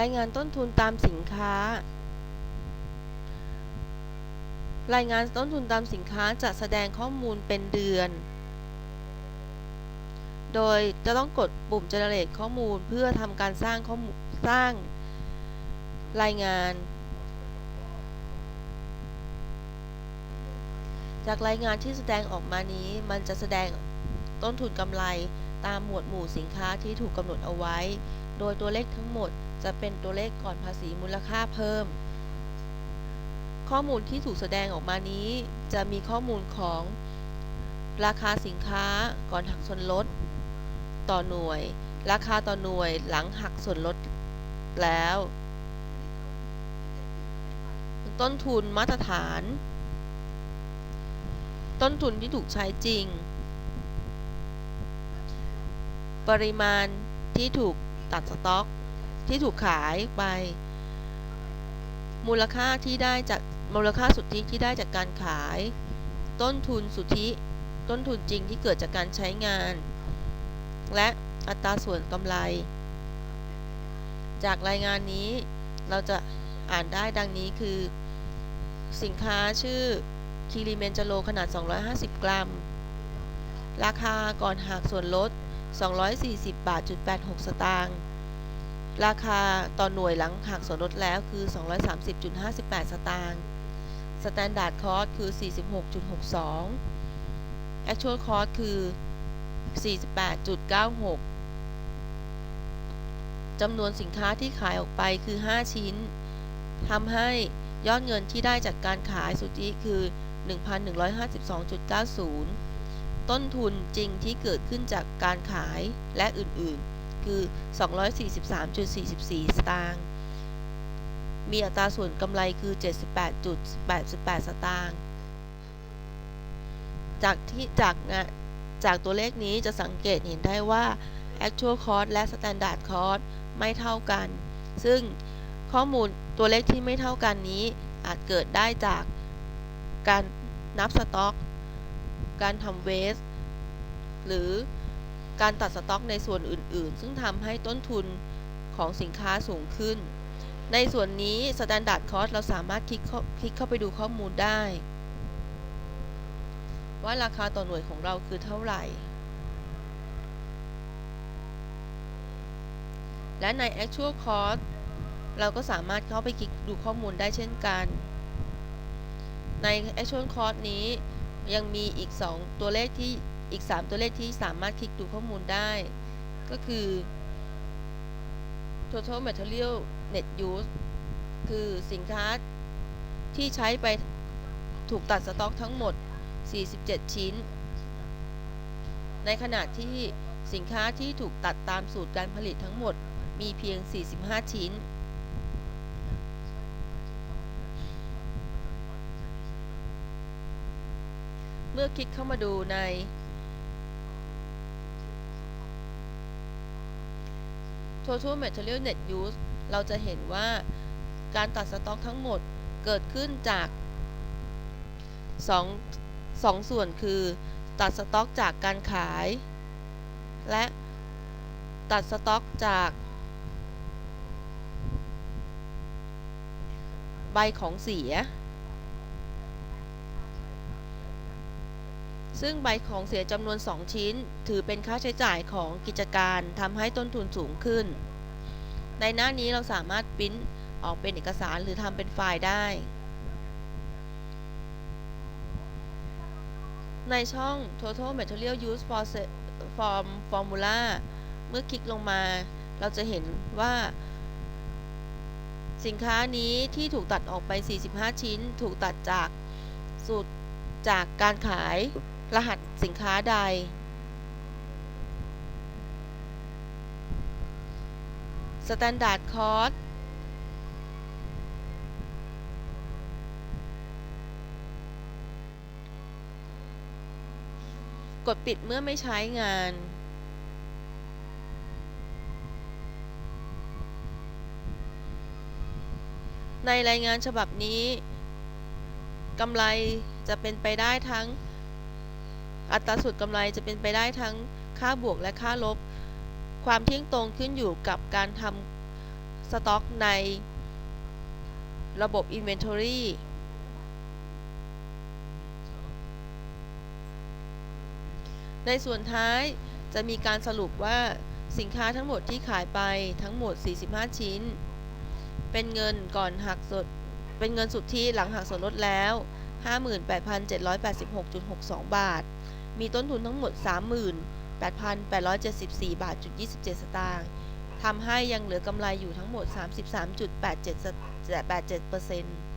รายงานต้นทุนตามสินค้า รายงานต้นทุนตามสินค้าจะแสดงข้อมูลเป็นเดือน โดยจะต้องกดปุ่ม generate ข้อมูลเพื่อทำการสร้างข้อมูลสร้าง รายงาน จากรายงานที่แสดงออกมานี้มันจะแสดงต้นทุนกำไรตามหมวดหมู่สินค้าที่ถูกกำหนดเอาไว้ โดยตัวเลขทั้งหมด จะเป็นตัวเลขก่อนภาษีมูลค่าเพิ่ม ข้อมูลที่ถูกแสดงออกมานี้ จะมีข้อมูลของราคาสินค้าก่อนหักส่วนลด ต่อหน่วย ราคาต่อหน่วยหลังหักส่วนลดแล้ว ต้นทุนมาตรฐาน ต้นทุนที่ถูกใช้จริง ปริมาณที่ถูกตัดสต็อก ที่ถูกขายไป มูลค่าที่ได้จากมูลค่าสุทธิที่ได้จากการขาย ต้นทุนสุทธิ ต้นทุนจริงที่เกิดจากการใช้งาน และอัตราส่วนกำไร จากรายงานนี้เราจะอ่านได้ดังนี้คือ สินค้าชื่อคีรีเมนจโรขนาด 250 กรัม ราคาก่อนหักส่วนลด 240บาทจุด86สตางค์ ราคาต่อหน่วยหลังหักส่วนลดแล้วคือ 230.58 สตางค์ Standard Cost คือ 46.62 Actual Cost คือ 48.96 จำนวนสินค้าที่ขายออกไปคือ 5 ชิ้น ทำให้ยอดเงินที่ได้จากการขายสุทธิคือ 1,152.90 ต้นทุนจริงที่เกิดขึ้นจากการขายและอื่น ๆ คือ 243.44 สตางค์ มีอัตราส่วนกำไรคือ 78.88 สตางค์ จากที่จากงานจากตัวเลขนี้จะสังเกตเห็นได้ว่า actual cost และ standard cost ไม่เท่ากัน ซึ่งข้อมูลตัวเลขที่ไม่เท่ากันนี้อาจเกิดได้จากการนับสต็อก การทำเวสหรือ การตัดสต็อกในส่วนอื่นๆ ซึ่งทำให้ต้นทุนของสินค้าสูงขึ้น ในส่วนนี้ Standard Cost เราสามารถคลิกเข้าคลิกเข้าไปดูข้อมูลได้ ว่าราคาต่อหน่วยของเราคือเท่าไหร่ และใน Actual Cost เราก็สามารถเข้าไปคลิกดูข้อมูลได้เช่นกัน ใน Actual Cost นี้ยังมีอีก 2 ตัวเลขที่ อีก 3 ตัวเลขที่สามารถคลิกดูข้อมูลได้ ก็คือ total material net use คือสินค้าที่ใช้ไปถูกตัดสต็อกทั้งหมด 47 ชิ้น ในขณะที่สินค้าที่ถูกตัดตามสูตรการผลิตทั้งหมดมีเพียง 45 ชิ้น เมื่อคลิกเข้ามาดูใน total material net use เราจะเห็นว่าการตัดสต็อกทั้งหมดเกิดขึ้นจาก2 2ส่วนคือ ตัดสต็อกจากการขาย และตัดสต็อกจาก ใบของเสีย ซึ่งใบของเสียจำนวน 2 ชิ้น ถือเป็นค่าใช้จ่ายของกิจการทำให้ต้นทุนสูงขึ้น ในหน้านี้เราสามารถปริ้นออกเป็นเอกสารหรือทำเป็นไฟล์ได้ ในช่อง total material use for form formula เมื่อคลิกลงมา เราจะเห็นว่า สินค้านี้ที่ถูกตัดออกไป 45 ชิ้น ถูกตัดจากสูตรจากการขาย รหัสสินค้าใด Standard Cost กดปิดเมื่อไม่ใช้งาน ในรายงานฉบับนี้กำไรจะเป็นไปได้ทั้ง อัตราส่วนกำไรจะเป็นไปได้ทั้งค่าบวกและค่าลบ ความเที่ยงตรงขึ้นอยู่กับการทำสต็อกในระบบ Inventory ในส่วนท้ายจะมีการสรุปว่าสินค้าทั้งหมดที่ขายไปทั้งหมด 45 ชิ้น เป็นเงินก่อนหักสดเป็นเงินสุทธิหลังหักส่วนลดแล้ว 58,786.62 บาท มีต้นทุนทั้งหมด 38,874 บาทจุด27 สตางค์ทำให้ยังเหลือกำไรอยู่ทั้งหมด 33.87%